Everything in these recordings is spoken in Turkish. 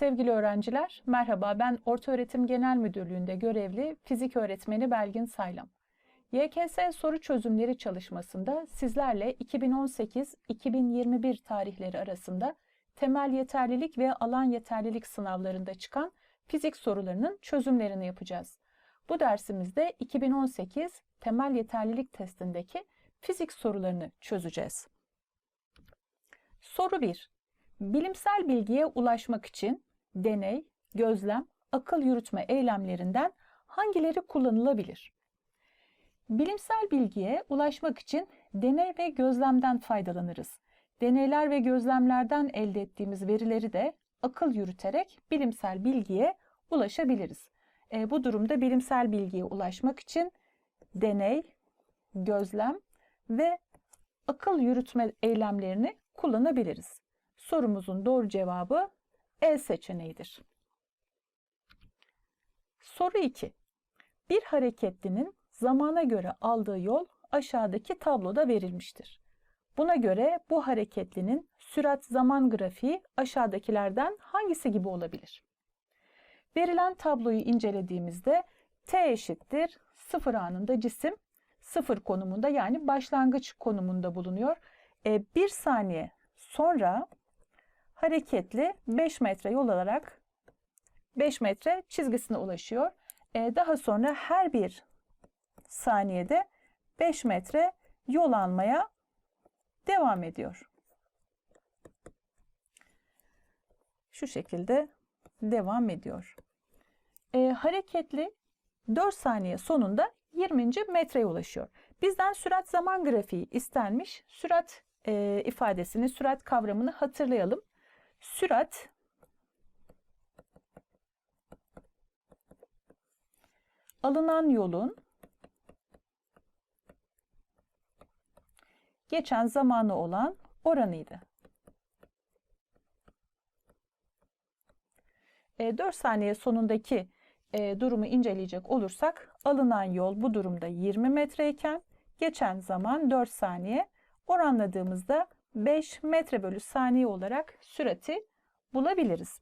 Sevgili öğrenciler, merhaba ben Ortaöğretim Genel Müdürlüğü'nde görevli fizik öğretmeni Belgin Saylam. YKS soru çözümleri çalışmasında sizlerle 2018-2021 tarihleri arasında temel yeterlilik ve alan yeterlilik sınavlarında çıkan fizik sorularının çözümlerini yapacağız. Bu dersimizde 2018 temel yeterlilik testindeki fizik sorularını çözeceğiz. Soru 1. Bilimsel bilgiye ulaşmak için deney, gözlem, akıl yürütme eylemlerinden hangileri kullanılabilir? Bilimsel bilgiye ulaşmak için deney ve gözlemden faydalanırız. Deneyler ve gözlemlerden elde ettiğimiz verileri de akıl yürüterek bilimsel bilgiye ulaşabiliriz. E, bu durumda bilimsel bilgiye ulaşmak için deney, gözlem ve akıl yürütme eylemlerini kullanabiliriz. Sorumuzun doğru cevabı E seçeneğidir. Soru 2. Bir hareketlinin zamana göre aldığı yol aşağıdaki tabloda verilmiştir. Buna göre bu hareketlinin sürat zaman grafiği aşağıdakilerden hangisi gibi olabilir? Verilen tabloyu incelediğimizde t eşittir 0 anında cisim 0 konumunda yani başlangıç konumunda bulunuyor. E, bir saniye sonra hareketli 5 metre yol alarak 5 metre çizgisine ulaşıyor. E, daha sonra her bir saniyede 5 metre yol almaya devam ediyor. Şu şekilde devam ediyor. E, hareketli 4 saniye sonunda 20. metreye ulaşıyor. Bizden sürat zaman grafiği istenmiş. Sürat e, ifadesini, sürat kavramını hatırlayalım. Sürat alınan yolun geçen zamanı olan oranıydı. E, 4 saniye sonundaki e, durumu inceleyecek olursak alınan yol bu durumda 20 metreyken geçen zaman 4 saniye oranladığımızda 5 metre bölü saniye olarak sürati bulabiliriz.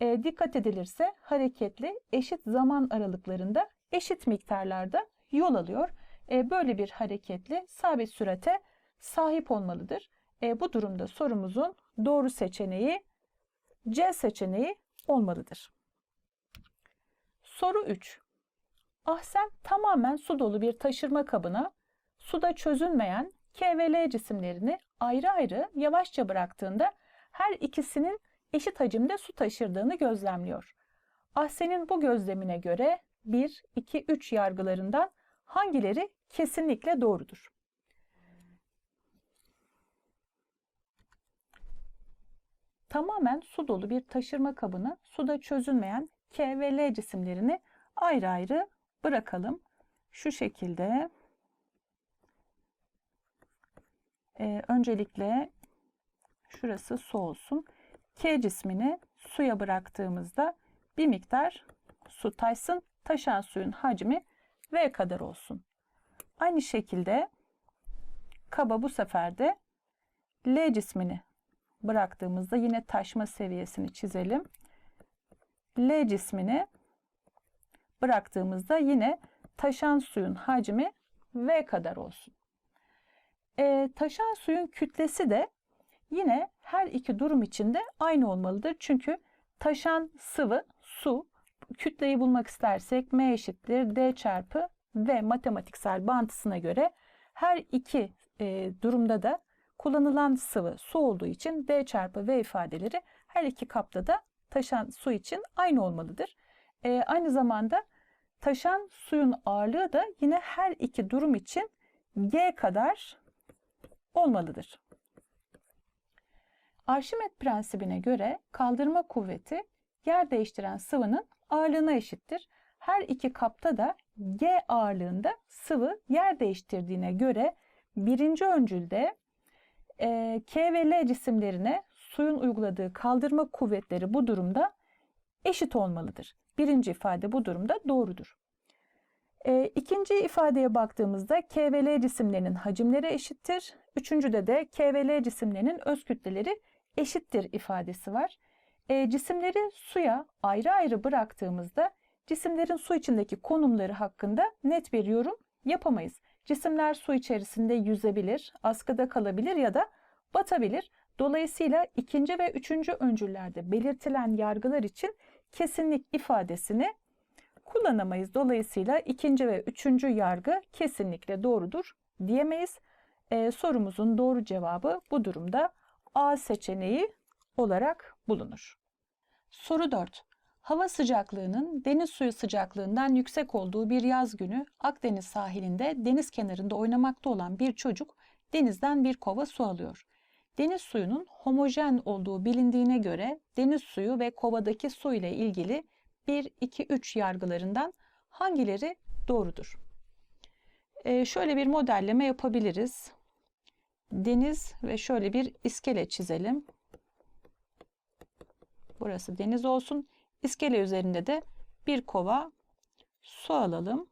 E, dikkat edilirse hareketli eşit zaman aralıklarında eşit miktarlarda yol alıyor. E, böyle bir hareketli sabit sürate sahip olmalıdır. E, bu durumda sorumuzun doğru seçeneği C seçeneği olmalıdır. Soru 3. Ahsen tamamen su dolu bir taşırma kabına suda çözünmeyen K ve L cisimlerini ayrı ayrı yavaşça bıraktığında her ikisinin eşit hacimde su taşırdığını gözlemliyor. Ahsen'in bu gözlemine göre 1, 2, 3 yargılarından hangileri kesinlikle doğrudur? Tamamen su dolu bir taşırma kabını suda çözünmeyen K ve L cisimlerini ayrı ayrı bırakalım. Şu şekilde e, öncelikle şurası su olsun. K cismini suya bıraktığımızda bir miktar su taşsın. Taşan suyun hacmi V kadar olsun. Aynı şekilde kaba bu sefer de L cismini bıraktığımızda yine taşma seviyesini çizelim. L cismini bıraktığımızda yine taşan suyun hacmi V kadar olsun. E, taşan suyun kütlesi de yine her iki durum içinde aynı olmalıdır. Çünkü taşan sıvı su kütleyi bulmak istersek M eşittir D çarpı V matematiksel bağıntısına göre her iki e, durumda da kullanılan sıvı su olduğu için D çarpı V ifadeleri her iki kapta da taşan su için aynı olmalıdır. E, aynı zamanda taşan suyun ağırlığı da yine her iki durum için G kadar olmalıdır. Arşimet prensibine göre kaldırma kuvveti yer değiştiren sıvının ağırlığına eşittir. Her iki kapta da G ağırlığında sıvı yer değiştirdiğine göre birinci öncülde e, K ve L cisimlerine suyun uyguladığı kaldırma kuvvetleri bu durumda eşit olmalıdır. Birinci ifade bu durumda doğrudur. E, ikinci ifadeye baktığımızda K ve L cisimlerinin hacimleri eşittir. Üçüncüde de K ve L cisimlerinin öz kütleleri eşittir ifadesi var. E, cisimleri suya ayrı ayrı bıraktığımızda cisimlerin su içindeki konumları hakkında net bir yorum yapamayız. Cisimler su içerisinde yüzebilir, askıda kalabilir ya da batabilir. Dolayısıyla ikinci ve üçüncü öncüllerde belirtilen yargılar için kesinlik ifadesini kullanamayız. Dolayısıyla ikinci ve üçüncü yargı kesinlikle doğrudur diyemeyiz. Ee, sorumuzun doğru cevabı bu durumda A seçeneği olarak bulunur. Soru 4. Hava sıcaklığının deniz suyu sıcaklığından yüksek olduğu bir yaz günü Akdeniz sahilinde deniz kenarında oynamakta olan bir çocuk denizden bir kova su alıyor. Deniz suyunun homojen olduğu bilindiğine göre deniz suyu ve kovadaki su ile ilgili 1, 2, 3 yargılarından hangileri doğrudur? Ee, şöyle bir modelleme yapabiliriz. Deniz ve şöyle bir iskele çizelim. Burası deniz olsun. İskele üzerinde de bir kova su alalım.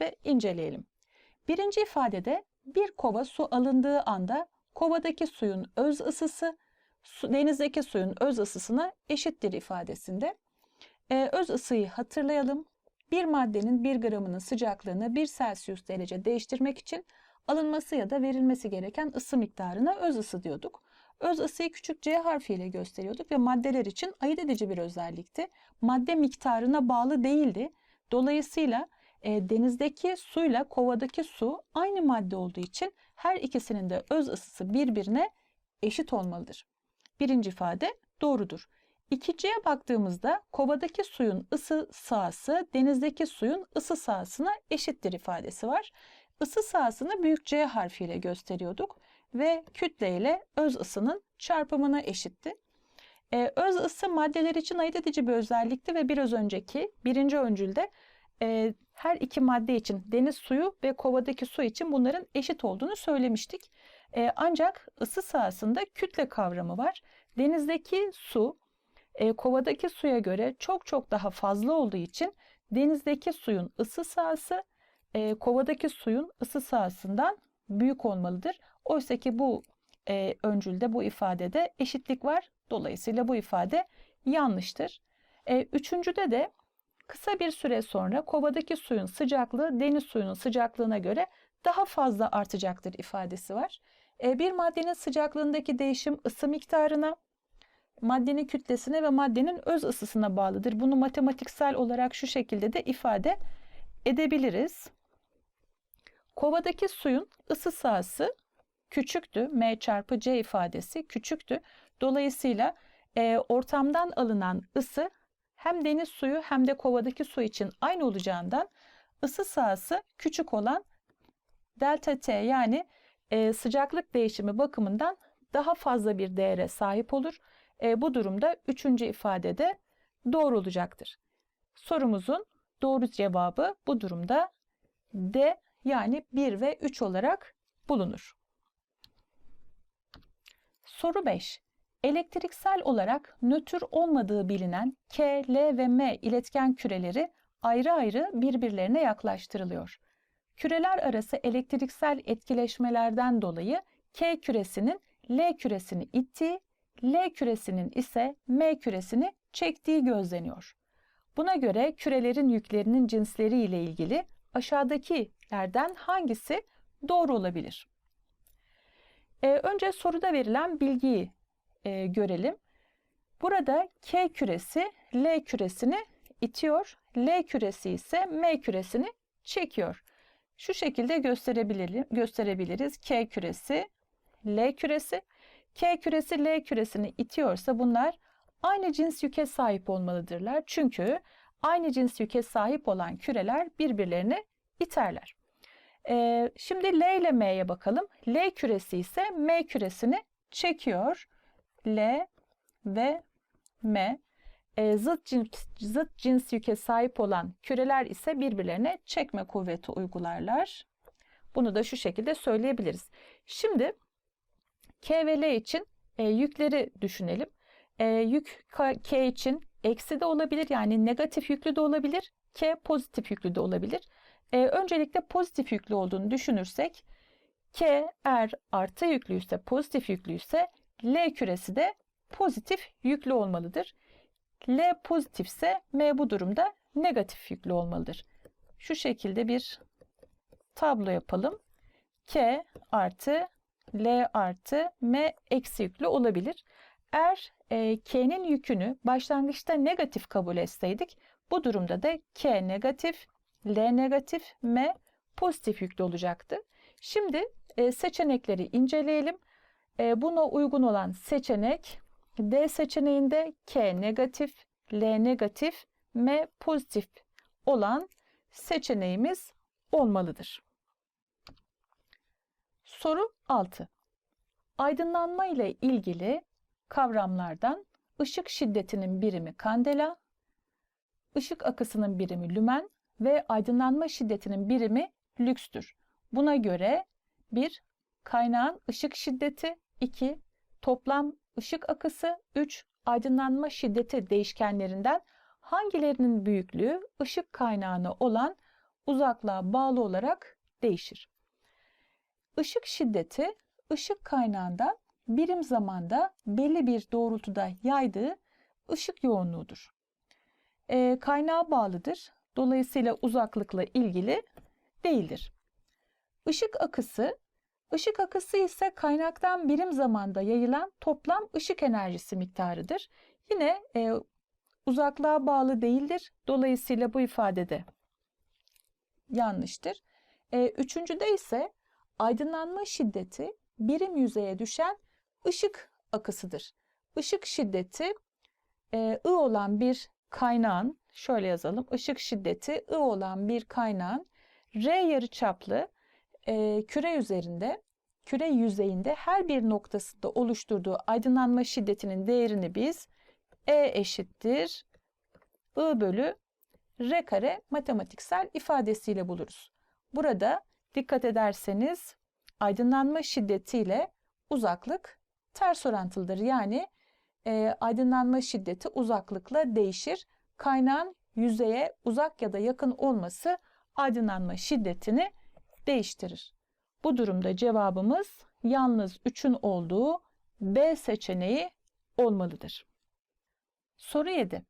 Ve inceleyelim. Birinci ifadede bir kova su alındığı anda kovadaki suyun öz ısısı su, denizdeki suyun öz ısısına eşittir ifadesinde. Ee, öz ısıyı hatırlayalım. Bir maddenin bir gramının sıcaklığını 1 Celsius derece değiştirmek için alınması ya da verilmesi gereken ısı miktarına öz ısı diyorduk. Öz ısıyı küçük c harfiyle gösteriyorduk ve maddeler için ayırt edici bir özellikti. Madde miktarına bağlı değildi. Dolayısıyla e, denizdeki suyla kovadaki su aynı madde olduğu için her ikisinin de öz ısısı birbirine eşit olmalıdır. Birinci ifade doğrudur. İkinciye baktığımızda kovadaki suyun ısı sahası denizdeki suyun ısı sahasına eşittir ifadesi var. Isı sahasını büyük C harfiyle gösteriyorduk ve kütle ile öz ısının çarpımına eşitti. Ee, öz ısı maddeler için ayırt edici bir özellikti ve biraz önceki birinci öncülde e, her iki madde için deniz suyu ve kovadaki su için bunların eşit olduğunu söylemiştik. E, ancak ısı sahasında kütle kavramı var. Denizdeki su e, kovadaki suya göre çok çok daha fazla olduğu için denizdeki suyun ısı sahası e, kovadaki suyun ısı sahasından büyük olmalıdır. Oysa ki bu e, öncülde bu ifadede eşitlik var. Dolayısıyla bu ifade yanlıştır. E, üçüncüde de kısa bir süre sonra kovadaki suyun sıcaklığı deniz suyunun sıcaklığına göre daha fazla artacaktır ifadesi var. E, bir maddenin sıcaklığındaki değişim ısı miktarına, maddenin kütlesine ve maddenin öz ısısına bağlıdır. Bunu matematiksel olarak şu şekilde de ifade edebiliriz. Kovadaki suyun ısı sahası küçüktü. M çarpı C ifadesi küçüktü. Dolayısıyla e, ortamdan alınan ısı hem deniz suyu hem de kovadaki su için aynı olacağından ısı sahası küçük olan delta T yani e, sıcaklık değişimi bakımından daha fazla bir değere sahip olur. E, bu durumda üçüncü ifadede doğru olacaktır. Sorumuzun doğru cevabı bu durumda D yani 1 ve 3 olarak bulunur. Soru 5. Elektriksel olarak nötr olmadığı bilinen K, L ve M iletken küreleri ayrı ayrı birbirlerine yaklaştırılıyor. Küreler arası elektriksel etkileşmelerden dolayı K küresinin L küresini ittiği, L küresinin ise M küresini çektiği gözleniyor. Buna göre kürelerin yüklerinin cinsleri ile ilgili aşağıdakilerden hangisi doğru olabilir? Ee, önce soruda verilen bilgiyi e, görelim. Burada K küresi L küresini itiyor, L küresi ise M küresini çekiyor. Şu şekilde gösterebilirim, gösterebiliriz. K küresi, L küresi. K küresi L küresini itiyorsa bunlar aynı cins yüke sahip olmalıdırlar. Çünkü aynı cins yüke sahip olan küreler birbirlerini iterler. Ee, şimdi L ile M'ye bakalım. L küresi ise M küresini çekiyor. L ve M e, zıt, cins, zıt cins yüke sahip olan küreler ise birbirlerine çekme kuvveti uygularlar. Bunu da şu şekilde söyleyebiliriz. Şimdi K ve L için e, yükleri düşünelim. E, yük K, K için eksi de olabilir yani negatif yüklü de olabilir. K pozitif yüklü de olabilir. E, öncelikle pozitif yüklü olduğunu düşünürsek K eğer artı yüklüyse, pozitif yüklüyse L küresi de pozitif yüklü olmalıdır. L pozitifse M bu durumda negatif yüklü olmalıdır. Şu şekilde bir tablo yapalım. K artı L artı M eksi yüklü olabilir. Eğer e, K'nin yükünü başlangıçta negatif kabul etseydik bu durumda da K negatif, L negatif, M pozitif yüklü olacaktı. Şimdi e, seçenekleri inceleyelim. E, buna uygun olan seçenek D seçeneğinde K negatif, L negatif, M pozitif olan seçeneğimiz olmalıdır. Soru 6. Aydınlanma ile ilgili kavramlardan ışık şiddetinin birimi kandela, ışık akısının birimi lümen ve aydınlanma şiddetinin birimi lükstür. Buna göre 1. Kaynağın ışık şiddeti 2. Toplam ışık akısı 3. Aydınlanma şiddeti değişkenlerinden hangilerinin büyüklüğü ışık kaynağına olan uzaklığa bağlı olarak değişir. Işık şiddeti ışık kaynağından birim zamanda belli bir doğrultuda yaydığı ışık yoğunluğudur. E, kaynağa bağlıdır. Dolayısıyla uzaklıkla ilgili değildir. Işık akısı, ışık akısı ise kaynaktan birim zamanda yayılan toplam ışık enerjisi miktarıdır. Yine e, uzaklığa bağlı değildir. Dolayısıyla bu ifadede yanlıştır. E, üçüncüde ise aydınlanma şiddeti birim yüzeye düşen ışık akısıdır. Işık şiddeti e, I olan bir kaynağın, şöyle yazalım, ışık şiddeti I olan bir kaynağın R yarıçaplı e, küre üzerinde, küre yüzeyinde her bir noktasında oluşturduğu aydınlanma şiddetinin değerini biz E eşittir I bölü R kare matematiksel ifadesiyle buluruz. Burada dikkat ederseniz aydınlanma şiddetiyle uzaklık ters orantılıdır. Yani e, aydınlanma şiddeti uzaklıkla değişir. Kaynağın yüzeye uzak ya da yakın olması aydınlanma şiddetini değiştirir. Bu durumda cevabımız yalnız 3'ün olduğu B seçeneği olmalıdır. Soru 7.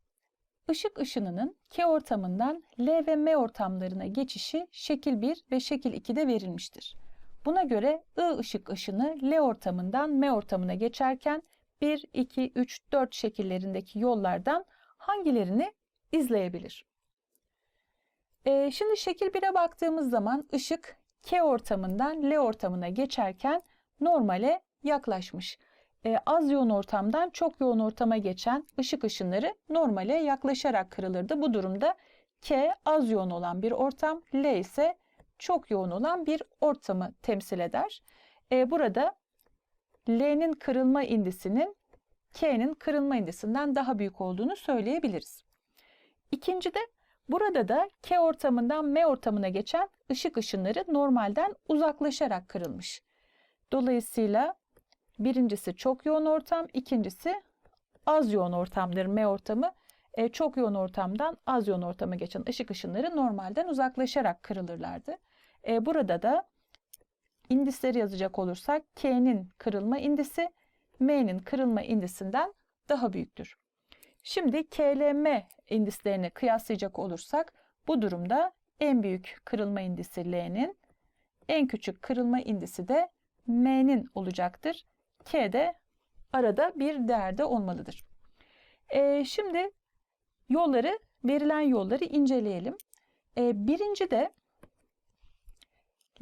Işık ışınının K ortamından L ve M ortamlarına geçişi şekil 1 ve şekil 2'de verilmiştir. Buna göre I ışık ışını L ortamından M ortamına geçerken 1, 2, 3, 4 şekillerindeki yollardan hangilerini izleyebilir? Ee, şimdi şekil 1'e baktığımız zaman ışık K ortamından L ortamına geçerken normale yaklaşmış. Ee, az yoğun ortamdan çok yoğun ortama geçen ışık ışınları normale yaklaşarak kırılırdı. Bu durumda K az yoğun olan bir ortam, L ise çok yoğun olan bir ortamı temsil eder. Ee, burada L'nin kırılma indisinin K'nin kırılma indisinden daha büyük olduğunu söyleyebiliriz. İkinci de burada da K ortamından M ortamına geçen ışık ışınları normalden uzaklaşarak kırılmış. Dolayısıyla birincisi çok yoğun ortam, ikincisi az yoğun ortamdır M ortamı. E, çok yoğun ortamdan az yoğun ortama geçen ışık ışınları normalden uzaklaşarak kırılırlardı. E, burada da indisleri yazacak olursak K'nin kırılma indisi M'nin kırılma indisinden daha büyüktür. Şimdi KLM indislerini kıyaslayacak olursak bu durumda en büyük kırılma indisi L'nin, en küçük kırılma indisi de M'nin olacaktır. K de arada bir değerde olmalıdır. Ee, şimdi yolları, verilen yolları inceleyelim. Ee, birinci de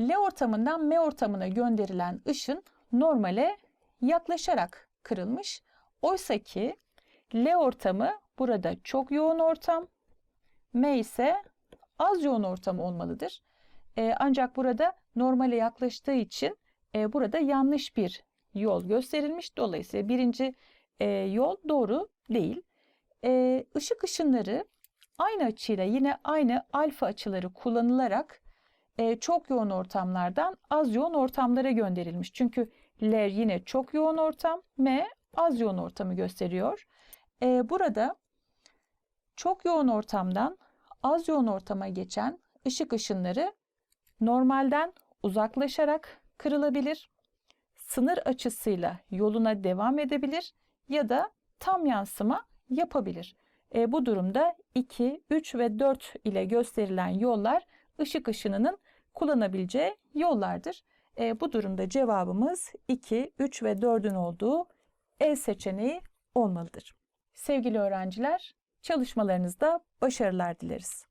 L ortamından M ortamına gönderilen ışın normale yaklaşarak kırılmış. Oysa ki L ortamı burada çok yoğun ortam, M ise az yoğun ortam olmalıdır. E, ancak burada normale yaklaştığı için e, burada yanlış bir yol gösterilmiş. Dolayısıyla birinci e, yol doğru değil. E, ışık ışınları aynı açıyla yine aynı alfa açıları kullanılarak e, çok yoğun ortamlardan az yoğun ortamlara gönderilmiş. Çünkü L yine çok yoğun ortam, M az yoğun ortamı gösteriyor. E, burada çok yoğun ortamdan az yoğun ortama geçen ışık ışınları normalden uzaklaşarak kırılabilir, sınır açısıyla yoluna devam edebilir ya da tam yansıma yapabilir. E, bu durumda 2, 3 ve 4 ile gösterilen yollar ışık ışınının kullanabileceği yollardır. E, bu durumda cevabımız 2, 3 ve 4'ün olduğu E seçeneği olmalıdır. Sevgili öğrenciler, çalışmalarınızda başarılar dileriz.